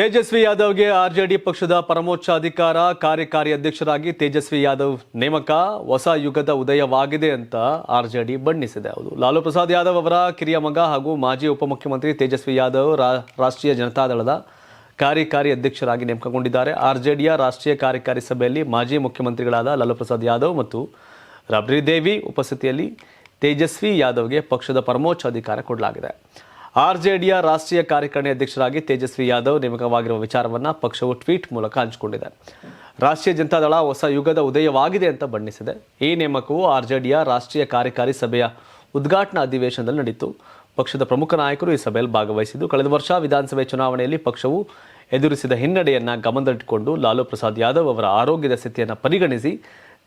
Tejasvi ಯಾದವ್ಗೆ RJD ಪಕ್ಷದ ಪರಮೋಚ್ಚ ಅಧಿಕಾರ ಕಾರ್ಯಕಾರಿ ಅಧ್ಯಕ್ಷರಾಗಿ ತೇಜಸ್ವಿ ಯಾದವ್ ನೇಮಕ. ಹೊಸ ಯುಗದ ಉದಯವಾಗಿದೆ ಅಂತ ಆರ್ಜೆಡಿ ಬಣ್ಣಿಸಿದೆ. ಹೌದು, ಲಾಲು ಪ್ರಸಾದ್ ಯಾದವ್ ಅವರ ಕಿರಿಯ ಮಗ ಹಾಗೂ ಮಾಜಿ ಉಪಮುಖ್ಯಮಂತ್ರಿ ತೇಜಸ್ವಿ ಯಾದವ್ ರಾಷ್ಟ್ರೀಯ ಜನತಾದಳದ ಕಾರ್ಯಕಾರಿ ಅಧ್ಯಕ್ಷರಾಗಿ ನೇಮಕಗೊಂಡಿದ್ದಾರೆ. ಆರ್ಜೆಡಿಯ ರಾಷ್ಟ್ರೀಯ ಕಾರ್ಯಕಾರಿ ಸಭೆಯಲ್ಲಿ ಮಾಜಿ ಮುಖ್ಯಮಂತ್ರಿಗಳಾದ ಲಾಲು ಪ್ರಸಾದ್ ಯಾದವ್ ಮತ್ತು ರಬ್ರಿ ದೇವಿ ಉಪಸ್ಥಿತಿಯಲ್ಲಿ ತೇಜಸ್ವಿ ಯಾದವ್ಗೆ ಪಕ್ಷದ ಪರಮೋಚ್ಚ ಅಧಿಕಾರ ಕೊಡಲಾಗಿದೆ. ಆರ್ಜೆಡಿಯ ರಾಷ್ಟ್ರೀಯ ಕಾರ್ಯಕಾರಿಣಿ ಅಧ್ಯಕ್ಷರಾಗಿ ತೇಜಸ್ವಿ ಯಾದವ್ ನೇಮಕವಾಗಿರುವ ವಿಚಾರವನ್ನು ಪಕ್ಷವು ಟ್ವೀಟ್ ಮೂಲಕ ಹಂಚಿಕೊಂಡಿದೆ. ರಾಷ್ಟ್ರೀಯ ಜನತಾದಳ ಹೊಸ ಯುಗದ ಉದಯವಾಗಿದೆ ಅಂತ ಬಣ್ಣಿಸಿದೆ. ಈ ನೇಮಕವು ಆರ್ಜೆಡಿಯ ರಾಷ್ಟ್ರೀಯ ಕಾರ್ಯಕಾರಿ ಸಭೆಯ ಉದ್ಘಾಟನಾ ಅಧಿವೇಶನದಲ್ಲಿ ನಡೆಯಿತು ಪಕ್ಷದ ಪ್ರಮುಖ ನಾಯಕರು ಈ ಸಭೆಯಲ್ಲಿ ಭಾಗವಹಿಸಿದ್ದು, ಕಳೆದ ವರ್ಷ ವಿಧಾನಸಭೆ ಚುನಾವಣೆಯಲ್ಲಿ ಪಕ್ಷವು ಎದುರಿಸಿದ ಹಿನ್ನಡೆಯನ್ನ ಗಮನದಲ್ಲಿಟ್ಟುಕೊಂಡು ಲಾಲು ಪ್ರಸಾದ್ ಯಾದವ್ ಅವರ ಆರೋಗ್ಯದ ಸ್ಥಿತಿಯನ್ನು ಪರಿಗಣಿಸಿ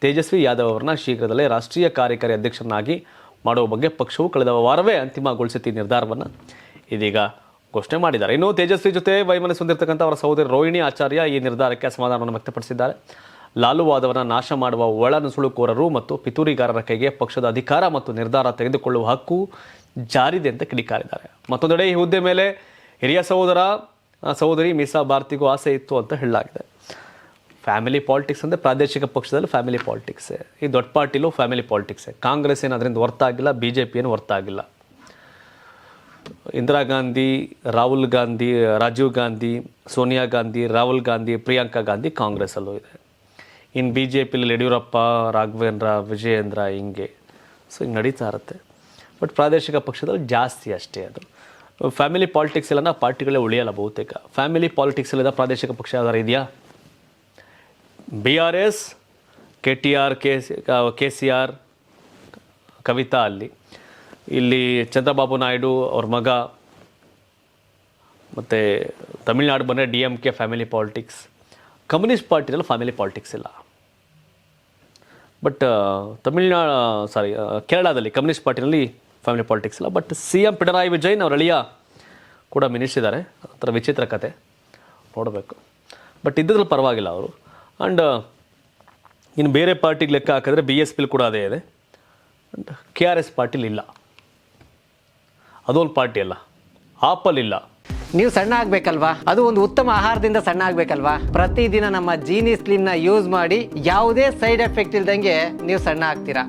ತೇಜಸ್ವಿ ಯಾದವ್ ಅವರನ್ನ ಶೀಘ್ರದಲ್ಲೇ ರಾಷ್ಟ್ರೀಯ ಕಾರ್ಯಕಾರಿ ಅಧ್ಯಕ್ಷರನ್ನಾಗಿ ಮಾಡುವ ಬಗ್ಗೆ ಪಕ್ಷವು ಕಳೆದ ವಾರವೇ ಅಂತಿಮಗೊಳಿಸಿತ್ತು ಈ ನಿರ್ಧಾರವನ್ನು ಇದೀಗ ಘೋಷಣೆ ಮಾಡಿದ್ದಾರೆ. ಇನ್ನು ತೇಜಸ್ವಿ ಜೊತೆ ವೈಮನಸ್ ಹೊಂದಿರತಕ್ಕಂಥ ಅವರ ಸಹೋದರಿ ರೋಹಿಣಿ ಆಚಾರ್ಯ ಈ ನಿರ್ಧಾರಕ್ಕೆ ಅಸಮಾಧಾನವನ್ನು ವ್ಯಕ್ತಪಡಿಸಿದ್ದಾರೆ. ಲಾಲುವಾದವನ ನಾಶ ಮಾಡುವ ಒಳ ನುಸುಳುಕೋರರು ಮತ್ತು ಪಿತೂರಿಗಾರರ ಕೈಗೆ ಪಕ್ಷದ ಅಧಿಕಾರ ಮತ್ತು ನಿರ್ಧಾರ ತೆಗೆದುಕೊಳ್ಳುವ ಹಕ್ಕು ಜಾರಿದೆ ಅಂತ ಕಿಡಿಕಾರಿದ್ದಾರೆ. ಮತ್ತೊಂದೆಡೆ ಈ ಹುದ್ದೆ ಮೇಲೆ ಹಿರಿಯ ಸಹೋದರ ಸಹೋದರಿ ಮೀಸಾ ಭಾರತಿಗೂ ಆಸೆ ಇತ್ತು ಅಂತ ಹೇಳಲಾಗಿದೆ. ಫ್ಯಾಮಿಲಿ ಪಾಲಿಟಿಕ್ಸ್ ಅಂದರೆ ಪ್ರಾದೇಶಿಕ ಪಕ್ಷದಲ್ಲಿ ಫ್ಯಾಮಿಲಿ ಪಾಲಿಟಿಕ್ಸೇ ಈ ದೊಡ್ಡ ಪಾರ್ಟಿಲೂ ಫ್ಯಾಮಿಲಿ ಪಾಲಿಟಿಕ್ಸ್ ಕಾಂಗ್ರೆಸ್ ಏನು ಅದರಿಂದ ವರ್ತ ಆಗಿಲ್ಲ ಬಿ ಜೆ ಪಿ ಏನು ವರ್ತ ಆಗಿಲ್ಲ ಇಂದಿರಾ ಗಾಂಧಿ, ರಾಹುಲ್ ಗಾಂಧಿ, ರಾಜೀವ್ ಗಾಂಧಿ, ಸೋನಿಯಾ ಗಾಂಧಿ, ರಾಹುಲ್ ಗಾಂಧಿ, ಪ್ರಿಯಾಂಕಾ ಗಾಂಧಿ ಕಾಂಗ್ರೆಸ್ಸಲ್ಲೂ ಇದೆ. ಇನ್ನು ಬಿ ಜೆ ಪಿಲಿ ಯಡಿಯೂರಪ್ಪ, ರಾಘವೇಂದ್ರ, ವಿಜಯೇಂದ್ರ ಹಿಂಗೆ. ಸೊ ಹಿಂಗೆ ನಡೀತಾ ಇರುತ್ತೆ. ಬಟ್ ಪ್ರಾದೇಶಿಕ ಪಕ್ಷದಲ್ಲಿ ಜಾಸ್ತಿ ಅಷ್ಟೇ ಅದು. ಫ್ಯಾಮಿಲಿ ಪಾಲಿಟಿಕ್ಸ್ ಇಲ್ಲ ಪಾರ್ಟಿಗಳೇ ಉಳಿಯಲ್ಲ ಬಹುತೇಕ. ಫ್ಯಾಮಿಲಿ ಪಾಲಿಟಿಕ್ಸ್ ಇಲ್ಲದ ಪ್ರಾದೇಶಿಕ ಪಕ್ಷ ಯಾವ್ದಾರು ಇದೆಯಾ? B R S K T R K K C R Kavitha ಅಲ್ಲಿ. ಇಲ್ಲಿ ಚಂದ್ರಬಾಬು ನಾಯ್ಡು ಅವ್ರ ಮಗ, ಮತ್ತು ತಮಿಳ್ನಾಡು ಬಂದರೆ D M K family politics communist ಪಾರ್ಟಿನಲ್ಲಿ family politics ಇಲ್ಲ. ಬಟ್ ತಮಿಳ್ನಾಡು ಸಾರಿ ಕೇರಳದಲ್ಲಿ ಕಮ್ಯುನಿಸ್ಟ್ ಪಾರ್ಟಿನಲ್ಲಿ ಫ್ಯಾಮಿಲಿ ಪಾಲಿಟಿಕ್ಸ್ ಇಲ್ಲ. But C M Pinarayi Vijayan ಅವ್ರ ಅಳಿಯ ಕೂಡ ಮಿನಿಸ್ಟಿದ್ದಾರೆ ಒಂಥರ ವಿಚಿತ್ರ ಕತೆ. ನೋಡಬೇಕು. ಬಟ್ ಇದ್ರಲ್ಲಿ ಪರವಾಗಿಲ್ಲ ಅವರು. ಆ್ಯಂಡ್ ಇನ್ನು ಬೇರೆ ಪಾರ್ಟಿಗೆ ಲೆಕ್ಕ ಹಾಕಿದ್ರೆ ಬಿ ಎಸ್ ಪಿಲಿ ಕೂಡ ಅದೇ ಇದೆ. ಆ್ಯಂಡ್ ಕೆ ಆರ್ ಎಸ್ ಪಾರ್ಟಿಲಿ ಇಲ್ಲ. ಅದೊಂದು ಪಾರ್ಟಿ ಅಲ್ಲ. ಆಪಲ್ ಇಲ್ಲ. ನೀವು ಸಣ್ಣ ಆಗ್ಬೇಕಲ್ವಾ? ಅದು ಒಂದು ಉತ್ತಮ ಆಹಾರದಿಂದ ಸಣ್ಣ ಆಗ್ಬೇಕಲ್ವಾ? ಪ್ರತಿದಿನ ನಮ್ಮ ಜೀನಿ ಸ್ಲಿಮ್ನ ಯೂಸ್ ಮಾಡಿ ಯಾವುದೇ ಸೈಡ್ ಎಫೆಕ್ಟ್ ಇಲ್ದಂಗೆ ನೀವು ಸಣ್ಣ ಆಗ್ತೀರಾ?